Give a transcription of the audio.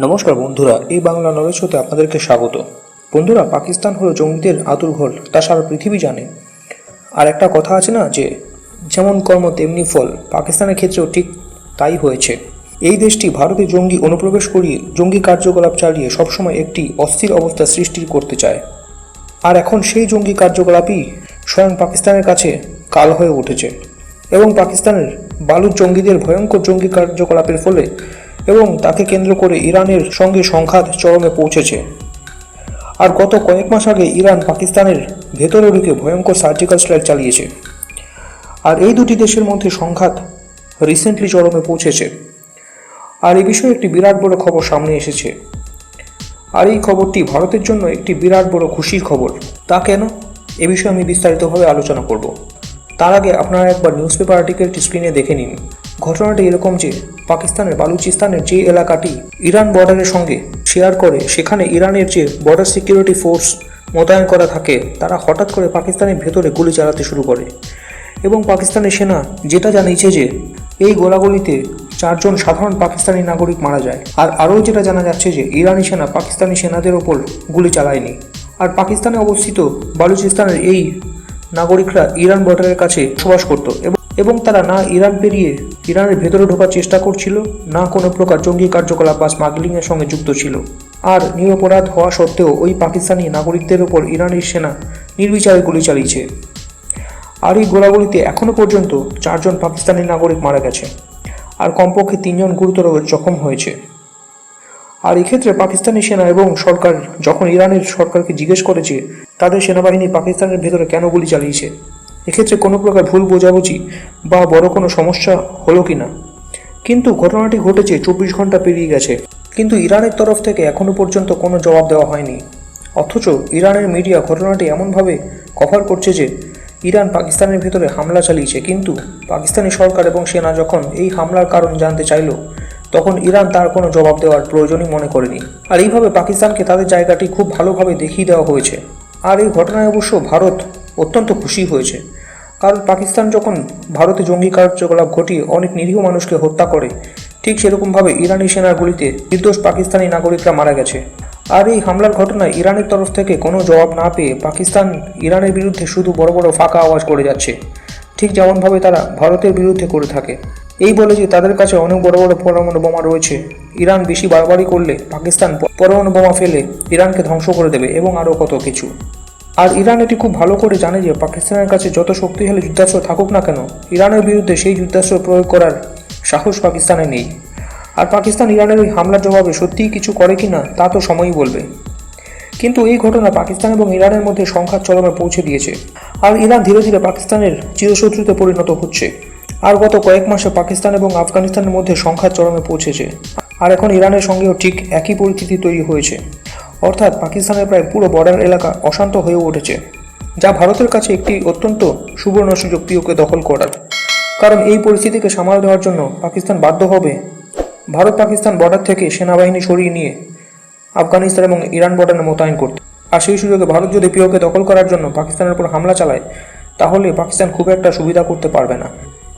নমস্কার বন্ধুরা, এই বাংলা নলেজ হতে আপনাদেরকে স্বাগত। বন্ধুরা, পাকিস্তান হলো জঙ্গিদের আতুরঘর তা সারা পৃথিবী জানে। আর একটা কথা আছে না, যে যেমন কর্ম তেমনি ফল, পাকিস্তানের ক্ষেত্রেও ঠিক তাই হয়েছে। এই দেশটি ভারতে জঙ্গি অনুপ্রবেশ করিয়ে, জঙ্গি কার্যকলাপ চালিয়ে সবসময় একটি অস্থির অবস্থা সৃষ্টি করতে চায়। আর এখন সেই জঙ্গি কার্যকলাপই স্বয়ং পাকিস্তানের কাছে কাল হয়ে উঠেছে। এবং পাকিস্তানের বালুর জঙ্গিদের ভয়ঙ্কর জঙ্গি কার্যকলাপের ফলে এবং তাকে কেন্দ্র করে ইরানের সঙ্গে সংঘাত চরমে পৌঁছেছে। আর গত কয়েক মাস আগে ইরান পাকিস্তানের ভেতরে ঢুকে ভয়ঙ্কর সার্জিক্যাল স্ট্রাইক চালিয়েছে। আর এই দুটি দেশের মধ্যে সংঘাত রিসেন্টলি চরমে পৌঁছেছে। আর এই বিষয়ে একটি বিরাট বড় খবর সামনে এসেছে। আর এই খবরটি ভারতের জন্য একটি বিরাট বড় খুশির খবর। তা কেন? এ বিষয়ে আমি বিস্তারিতভাবে আলোচনা করব। তার আগে আপনারা একবার নিউজ পেপার আর্টিকেলটি স্ক্রিনে দেখে নিন। ঘটনাটি এরকম যে পাকিস্তানের বালুচিস্তানের যে এলাকাটি ইরান বর্ডারের সঙ্গে শেয়ার করে, সেখানে ইরানের যে বর্ডার সিকিউরিটি ফোর্স মোতায়েন করা থাকে, তারা হঠাৎ করে পাকিস্তানের ভেতরে গুলি চালাতে শুরু করে। এবং পাকিস্তানের সেনা যেটা জানিয়েছে যে, এই গোলাগুলিতে চারজন সাধারণ পাকিস্তানি নাগরিক মারা যায়। আর আরও যেটা জানা যাচ্ছে যে, ইরানি সেনা পাকিস্তানি সেনাদের ওপর গুলি চালায়নি। আর পাকিস্তানে অবস্থিত বালুচিস্তানের এই নাগরিকরা ইরান বর্ডারের কাছে বসবাস করত। এবং এবং তারা না ইরান পেরিয়ে ইরানের ভেতরে ঢোকার চেষ্টা করছিল, না কোনো প্রকার জঙ্গি কার্যকলাপ বা স্মাগলিংয়ের সঙ্গে যুক্ত ছিল। আর নিরপরাধ হওয়া সত্ত্বেও ওই পাকিস্তানি নাগরিকদের ওপর ইরানের সেনা নির্বিচারে গুলি চালিয়েছে। আর এই গোলাগুলিতে এখনও পর্যন্ত চারজন পাকিস্তানি নাগরিক মারা গেছে, আর কমপক্ষে তিনজন গুরুতর জখম হয়েছে। আর এক্ষেত্রে পাকিস্তানি সেনা এবং সরকার, যখন ইরানের সরকারকে জিজ্ঞেস করেছে, তাদের সেনাবাহিনী পাকিস্তানের ভেতরে কেন গুলি চালিয়েছে এক্ষেত্রে কোনো প্রকার ভুল বোঝাবুঝি বা বড় কোনো সমস্যা হলো কি না? কিন্তু ঘটনাটি ঘটেছে চব্বিশ ঘণ্টা পেরিয়ে গেছে। কিন্তু ইরানের তরফ থেকে এখনও পর্যন্ত কোনো জবাব দেওয়া হয়নি। অথচ ইরানের মিডিয়া ঘটনাটি এমনভাবে কভার করছে যে ইরান পাকিস্তানের ভেতরে হামলা চালিয়েছে। কিন্তু পাকিস্তানি সরকার এবং সেনা যখন এই হামলার কারণ জানতে চাইল, তখন ইরান তার কোনো জবাব দেওয়ার প্রয়োজনই মনে করেনি। আর এইভাবে পাকিস্তানকে তাদের জায়গাটি খুব ভালোভাবে দেখিয়ে দেওয়া হয়েছে। আর এই ঘটনায় অবশ্য ভারত অত্যন্ত খুশি হয়েছে। কারণ পাকিস্তান যখন ভারতে জঙ্গি কার্যকলাপ ঘটিয়ে অনেক নিরীহ মানুষকে হত্যা করে, ঠিক সেরকমভাবে ইরানি সেনার গুলিতে নির্দোষ পাকিস্তানি নাগরিকরা মারা গেছে। আর এই হামলার ঘটনায় ইরানের তরফ থেকে কোনো জবাব না পেয়ে পাকিস্তান ইরানের বিরুদ্ধে শুধু বড় বড় ফাঁকা আওয়াজ করে যাচ্ছে। ঠিক যেমনভাবে তারা ভারতের বিরুদ্ধে করে থাকে। এই বলে যে তাদের কাছে অনেক বড় বড় পরমাণু বোমা রয়েছে, ইরান বেশি বাড়াবাড়ি করলে পাকিস্তান পরমাণু বোমা ফেলে ইরানকে ধ্বংস করে দেবে এবং আরও কত কিছু। আর ইরান এটি খুব ভালো করে জানে যে পাকিস্তানের কাছে যত শক্তিশালী যুদ্ধাস্ত্র থাকুক না কেন, ইরানের বিরুদ্ধে সেই যুদ্ধাস্ত্র প্রয়োগ করার সাহস পাকিস্তানে নেই। আর পাকিস্তান ইরানের ওই হামলার জবাবে সত্যিই কিছু করে কি না, তা তো সময়ই বলবে। কিন্তু এই ঘটনা পাকিস্তান এবং ইরানের মধ্যে সংঘাত চরমে পৌঁছে দিয়েছে। আর ইরান ধীরে ধীরে পাকিস্তানের চিরশত্রুতে পরিণত হচ্ছে। আর গত কয়েক মাসে পাকিস্তান এবং আফগানিস্তানের মধ্যে সংঘাত চরমে পৌঁছেছে। আর এখন ইরানের সঙ্গেও ঠিক একই পরিস্থিতি তৈরি হয়েছে। অর্থাৎ পাকিস্তানের প্রায় পুরো বর্ডার এলাকা অশান্ত হয়ে উঠেছে, যা ভারতের কাছে একটি অত্যন্ত সুবর্ণ সুযোগ প্রিয়কে দখল করার। কারণ এই পরিস্থিতিকে সামাল দেওয়ার জন্য পাকিস্তান বাধ্য হবে ভারত পাকিস্তান বর্ডার থেকে সেনাবাহিনী সরিয়ে নিয়ে আফগানিস্তান এবং ইরান বর্ডারে মোতায়েন করতে। আর সেই সুযোগে ভারত যদি প্রিয়কে দখল করার জন্য পাকিস্তানের উপর হামলা চালায়, তাহলে পাকিস্তান খুব একটা সুবিধা করতে পারবে না।